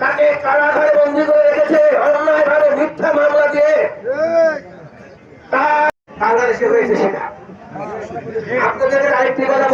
তাকে কারাগারে বন্দি করে রেখেছে অন্যায়ভাবে মিথ্যা মামলা দিয়ে। বাংলাদেশে হয়েছে সেটা। আপনাদের আরেকটি কথা